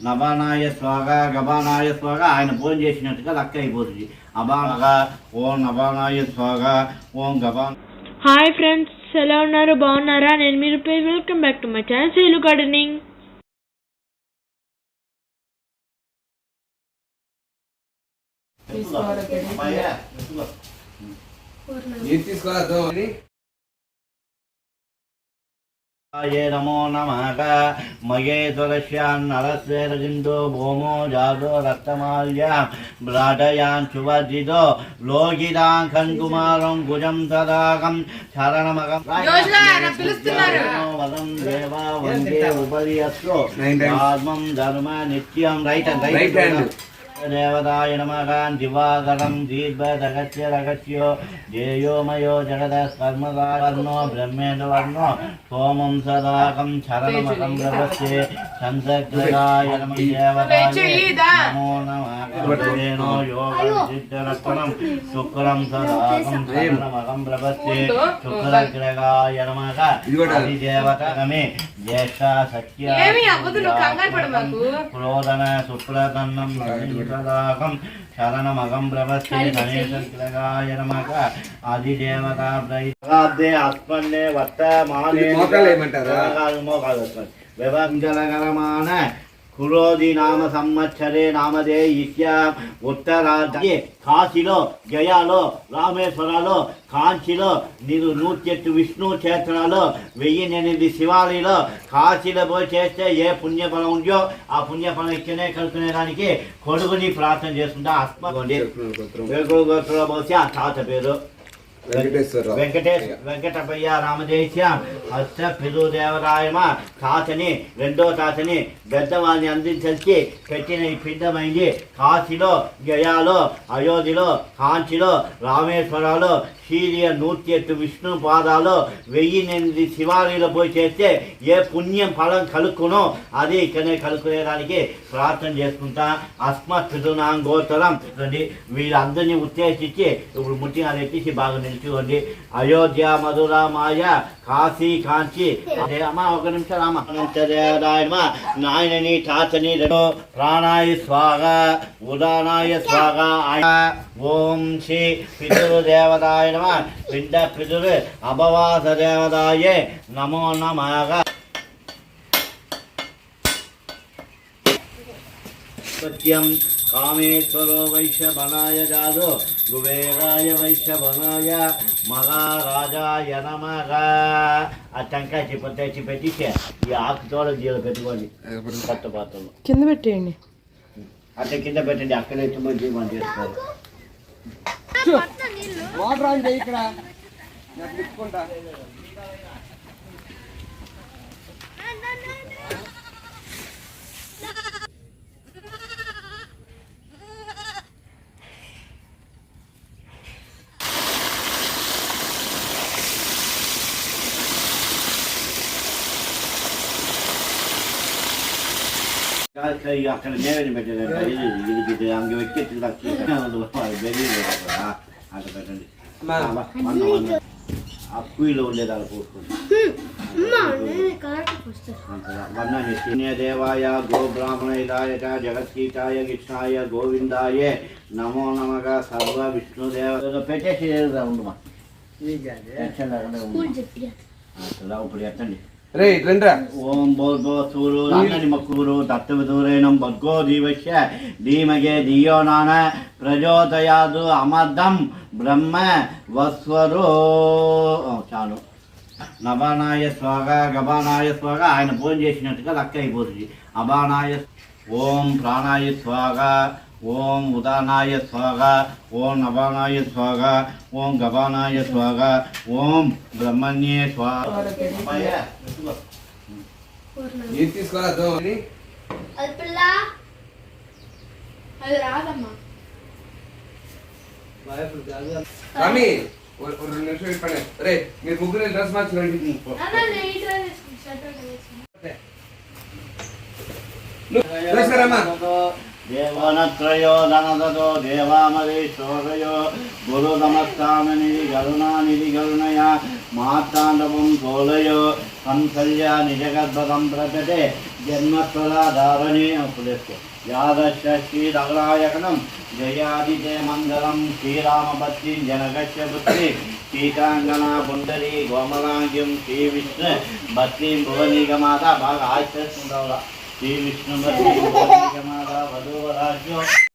నబానాయ స్వాగ గబానాయ స్వాగ ఆయన ఫోన్ చేసినట్టుగా లెక్క అయిపోతుంది. అబానగా ఓం నబానాయ స్వాగ ఓం గబా హాయ్ ఫ్రెండ్స్ ఎలా ఉన్నారు? బాగున్నారా? నేను మీరు welcome back to my channel సేలు గార్డెనింగ్ తీసుకోవాలి ఏ నమో నమః మయేశ్వరస్యాన్నరస్వేరజిందో భూమో జాదో రక్తమాల్యాం బ్రాడయాన్ చువర్జిదో లోగిదాం కంకుమారం భుజం తదాకం శరణమగం వదం దేవ వందే ఉపరి అస్తో Nine times. ఆత్మం ధర్మ నిత్యం రైట్ అండ్ Right hand. దేవతాయ నమగాన్ దివాకరం దీర్ఘదగస్య రగస్యో జేయోమయో జగద కర్మదావర్ణో బ్రహ్మేంద్ర వర్ణో సోమం సదాకం శరణమకం రవస్యే సంసక్రాయ నమ దేవతాయ నమో నమో యోగం సిద్ధరత్నం శుక్రం సదాకం శరణమకం రవస్యే சதாகம் சரணமகம் பிரபஸ்தே கணேசகிழகாய நமக அதிதேவதா பிரகாப்தே அஸ்மன்னே வர்த்தமானே மோகால் மோகால் விவஞ்சலகரமான కురోది నామ సంవత్సరే నామదే ఇత్య ఉత్తరాజ్యే కాశీలో గయాలో రామేశ్వరాలో కాంచీలో నీరు నూర్చెట్టు విష్ణు క్షేత్రాలు వెయ్యి ఎనిమిది శివాలయంలో కాశీలో పోయి చేస్తే ఏ పుణ్యఫలం ఉందో ఆ పుణ్యఫలం ఇక్కడనే కలుపుకునేదానికి కొడుకుని ప్రార్థన చేసుకుంటా ఆత్మకోండి వెంకుడు గోత్రుల బహుశా ఆ తాత పేరు. వెంకటేష్ వెంకటపయ్య రామదేశ్యం అష్ట పిరుదేవరాయమ తాతని రెండో తాతని పెద్దవాళ్ళని అందించి పెట్టిన ఈ పిండమైంది. కాశీలో గయాలో అయోధ్యలో కాంచిలో రామేశ్వరాలు సీరియ నూటి ఎట్టు విష్ణు పాదాలు వెయ్యి ఎనిమిది శివాలయంలో పోయి చేస్తే ఏ పుణ్యం ఫలం కలుక్కునో అది ఇక్కడనే కలుక్కునేదానికి ప్రార్థన చేసుకుంటా. అస్మత్ పితృనాం గోచరం వీళ్ళందరినీ ఉత్తేజించి ఇప్పుడు ముట్టిగా ఎత్తేసి బాగా నిలిచివ్వండి అయోధ్య మధుర మాయ కాశీ కాంచి అమ్మా ఒక నిమిషం రామ రాయమ నాయనని తాతని ప్రాణాయ స్వాగ ఉదానాయ స్వాగ. ఓం శ్రీ పితృదేవతాయ నమ పిండ పితృ అపవాస దేవతాయే నమో నమః సత్యం కామేశ్వరో వైశ్యవనాయ జాదో కుబేరాయ వైశ్యవనాయ మహారాజాయ నమః. ఆ టెంకాయ చిప్ప తెచ్చి పెట్టించే ఈ ఆకుతోడ జీలు పెట్టుకోండి. కొత్త పాత్రలు. కింద పెట్టేయండి. అట్లా కింద పెట్టండి అక్కడ ఎత్తి మంచి మనం చేసుకోవాలి వాటర్ ఆన్ చేయి ఇక్కడ. తిప్పుకుంటా కుయిలో ఉండేదాన్ని పోసుకోండి దేవాయ గో బ్రాహ్మణైలాయ చ జగత్కీటాయ కృష్ణాయ గోవిందాయ నమో నమగ సర్వ విష్ణుదేవ పెట్టేసి ఉండమా టెన్షన్ లేకుండా ఉండు. అసలు ఇప్పుడు ఎత్తండి రే రండ్రా. ఓం భోర్భోసూరు అన్నని మక్కురు దత్తవిదూరేణం భర్గో దీవశ్య ధీమగే ధియో నాన ప్రచోదయాదు అమర్ధం బ్రహ్మ వస్వరు. ఓ, చాలు. నబానాయ స్వాగ గబానాయ స్వాగ ఆయన ఫోన్ చేసినట్టుగా లెక్క అయిపోతుంది. అబానాయ ఓం ప్రాణాయ స్వాగ ఓం ఉదానాయ స్వాగ ఓం నబానాయ స్వాగ ఓం గబానాయ స్వాగ ఓం బ్రహ్మణ్యే స్వాగ నీరు తీసుకోవాలి అది పిల్ల అది రాదమ్మా స్వామి ఒక ఒక రెండు నిమిషం ఇప్పండి రే మీరు ముగ్గురు డ్రెస్ మార్చి రండి వేసారమ్మా देवनत्रयो धनदतो देवामलेश्वरयो गुरुदमस्तामनिधि गरुणानिधि गरुणया माताण्डवं गोलयो कंसल्या निजगद्भगं प्रजते जन्मत्वलाधारणेन कुलस्य यादश्च श्रीरघुरायकणं जयादिते मङ्गलं श्रीरामपत्नी जनकस्य पुत्री श्रीकाङ्गना पुण्डरी गोमलाङ्ग्यं श्रीविष्णु भक्तिं भुवनिगमाता भाग आश्चर्य బాగా ఆశ్చర్యం